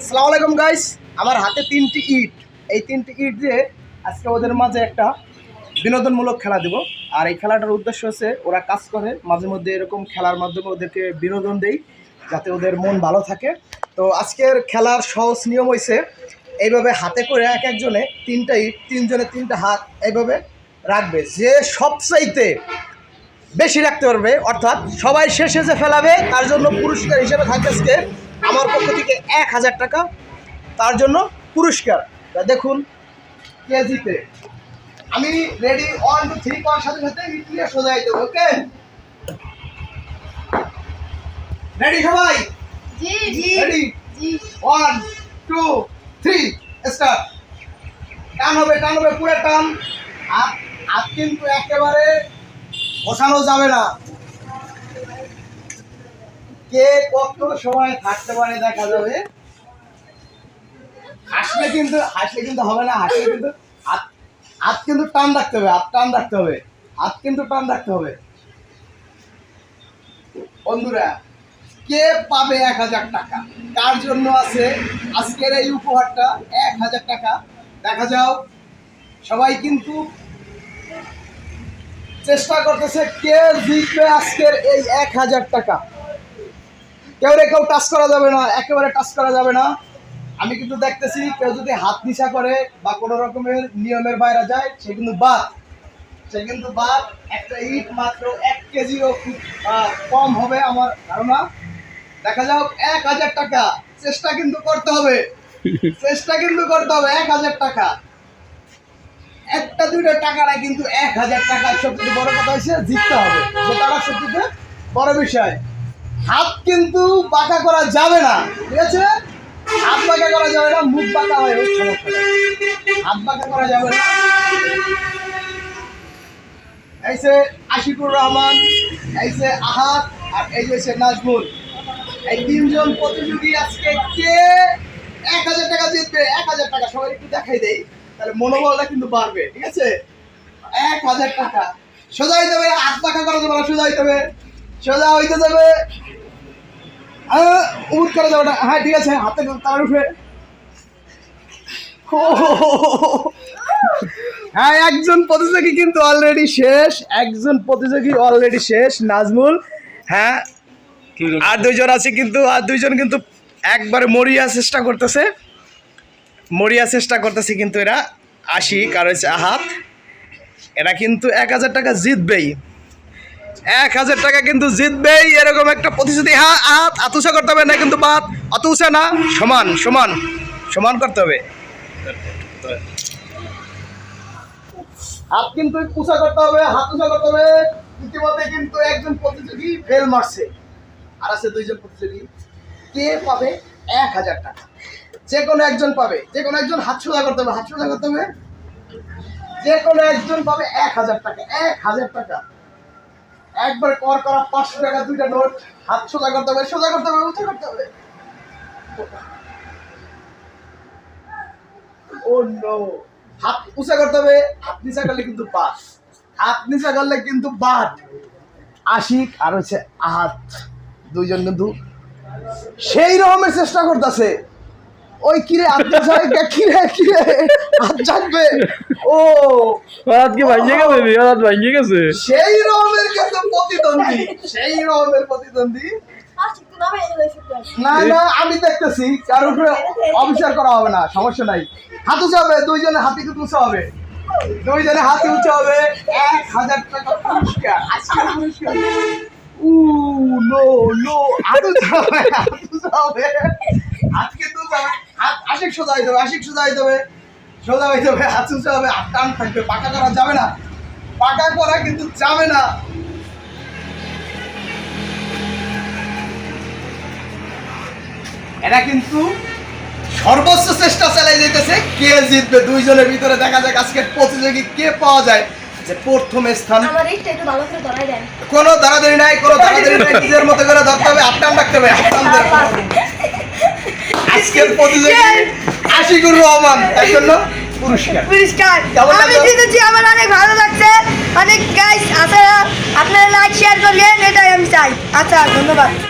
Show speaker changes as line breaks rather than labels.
আসসালামু আলাইকুম গাইস আমার হাতে তিনটি ইট। এই তিনটি ইট দিয়ে আজকে ওদের মাঝে একটা বিনোদনমূলক খেলা দেব। আর এই খেলাটার উদ্দেশ্য হচ্ছে ওরা কাজ করে, মাঝে মধ্যে এরকম খেলার মাধ্যমে ওদেরকে বিনোদন দেই, যাতে ওদের মন ভালো থাকে। তো আজকের খেলার সহজ নিয়ম হয়েছে এইভাবে হাতে করে এক একজনে তিনটা ইট, তিনজনে তিনটা হাত এইভাবে রাখবে। যে সবচাইতে বেশি রাখতে পারবে, অর্থাৎ সবাই শেষে যে ফেলাবে, তার জন্য পুরস্কার হিসেবে থাকবে আজকে আমার পক্ষ থেকে এক হাজার টাকা তার জন্য পুরস্কার। দেখুন কে জিতে আমি রেডি ওয়ান টু থ্রি করার সাথে সাথে ইটলিয়া সোজা দেবো ওকে রেডি সবাই? রেডি
জি।
ওয়ান টু থ্রি স্টার্ট টান হবে টান হবে পুরো টান। হাত কিন্তু একেবারে বসানো যাবে না। কে কত সময় থাকতে পারে দেখা যাবে? হাসলে কিন্তু হাসলে কিন্তু হবে না, হাসলে কিন্তু হাত কিন্তু টান রাখতে হবে, হাত টান রাখতে হবে, হাত কিন্তু টান রাখতে হবে। বন্ধুরা, কে পাবে এক হাজার টাকা? কার জন্য আছে? আজকের এই উপহারটা এক হাজার টাকা। দেখা যাও, সবাই কিন্তু চেষ্টা করতেছে কে জিতবে আজকের এই এক হাজার টাকা। কেউ রে কেউ টাচ করা যাবে না একেবারে টাচ করা যাবে না। আমি কিন্তু দেখতেছি কেউ যদি হাত নিশা করে বা কোনো রকমের নিয়মের বাইরে যায় সে কিন্তু বাদ। সে কিন্তু বাদ একটা ইট মাত্র এক কেজিও খুব, কম হবে আমার ধারণা। দেখা যাক এক হাজার টাকা চেষ্টা কিন্তু করতে হবে। চেষ্টা কিন্তু করতে হবে এক হাজার টাকা। একটা দুইটা টাকাটা কিন্তু এক হাজার টাকা সবচেয়ে বড় কথা হচ্ছে জিততে হবে। সেটা সবচেয়ে বড় বিষয়। হাত কিন্তু বাঁকা করা যাবে না, ঠিক আছে? হাত বাঁকা করা যাবে না, মুখ বাঁকা হয় হাত বাঁকা করা যাবে না। আশিকুর রহমান আহাত আর এই যে নাজমুল। এই তিনজন প্রতিযোগী আজকে কে? এক হাজার টাকা জিতবে, এক হাজার টাকা। সবাই একটু দেখাই দেই, তাহলে মনোবলটা কিন্তু বাড়বে, ঠিক আছে? এক হাজার টাকা। সোজা হইতে হবে হাত পাখা করা যাবে সোজা হইতে হবে সোজা হইতে যাবে। উঠ করা যাবে হ্যাঁ ঠিক আছে, হাতে তার উঠবে। হ্যাঁ একজন প্রতিযোগী কিন্তু অলরেডি শেষ। একজন প্রতিযোগী অলরেডি শেষ, নাজমুল। হ্যাঁ আর দুইজন আছে কিন্তু, আর দুইজন কিন্তু একবারে মরিয়া চেষ্টা করতেছে। মরিয়া চেষ্টা করতেছে কিন্তু এরা। আশিক আর হচ্ছে আহাত। এরা কিন্তু এক হাজার টাকা জিতবেই। এক হাজার টাকা কিন্তু জিতবেই, এরকম একটা প্রতিশ্রুতি। হ্যাঁ হাত আতুষা করতে হবে না, কিন্তু বাদ উঁচা না, সমান সমান সমান করতে হবে। হাত কিন্তু উঁচা করতে হবে হাত উঁচা করতে হবে। ইতিমধ্যে কিন্তু একজন প্রতিযোগী ফেল মারছে। আর আছে দুইজন প্রতিযোগী। কে পাবে? এক হাজার টাকা। যে কোনো একজন পাবে। যে কোনো একজন হাত সোজা করতে হবে, হাত সোজা করতে হবে। যে কোনো একজন পাবে এক হাজার টাকা, এক হাজার টাকা। একবার কর করা পাঁচশো টাকা, দুইটা নোট হাত সোজা করতে হবে, সোজা করতে হবে, উঁচা করতে হবে। হাত উঁচা করতে হবে, হাত নিচা করলে কিন্তু বাদ। হাত নিচা করলে কিন্তু বাদ। আশিক আর হচ্ছে আহাত, দুইজন কিন্তু সেই রকমের চেষ্টা করতেছে। ওই কিরে আত্মা সাহেব? কিরে কিরে হাত জাগবে ও।
হঠাৎ কি ভাঙিয়ে গেছে? হঠাৎ ভাঙিয়ে গেছে?
সেই রকমের কিন্তু প্রতিদ্বন্দ্বী। সেই রকমের প্রতিদ্বন্দ্বী।
আচ্ছা
না না আমি দেখতেছি। কার উপরে অবিচার করা হবে না সমস্যা নাই। হাত উঁচা হবে দুইজনে হাতি কিন্তু উঁচা হবে। দুইজনে হাতি উঁচা হবে। এক হাজার টাকা পুরস্কার। আজকের পুরস্কার। উ নো নো হাত উঁচা হবে হাত উঁচা হবে হবে হাত আশিক সোজা হইতে হবে আশিক সোজা হইতে হবে। সোজা হইতে হবে হাত উঁচা হবে হাত টান থাকবে পাকা করা যাবে না। পাকা করা কিন্তু যাবে না। এরা কিন্তু সর্বোচ্চ চেষ্টা চালাই যেতেছে কে জিতবে দুইজনের ভিতরে দেখা যাক আজকে প্রতিযোগী কে পাওয়া যায় যে প্রথম স্থান। কোনো দাঁড়াদাড়ি নাই কোনো দাঁড়াদাড়ি নাই নিজের মতো করে ধরতে হবে আপটান রাখতে হবে হবে। আজকের প্রতিযোগী আশিকুর রহমান তাই জন্য পুরস্কার।
পুরস্কার। আমি? জিতেছি আমার অনেক ভালো লাগছে। অনেক গাইস আপনারা আপনারা লাইক শেয়ার করবেন এটাই আমি চাই। আচ্ছা ধন্যবাদ।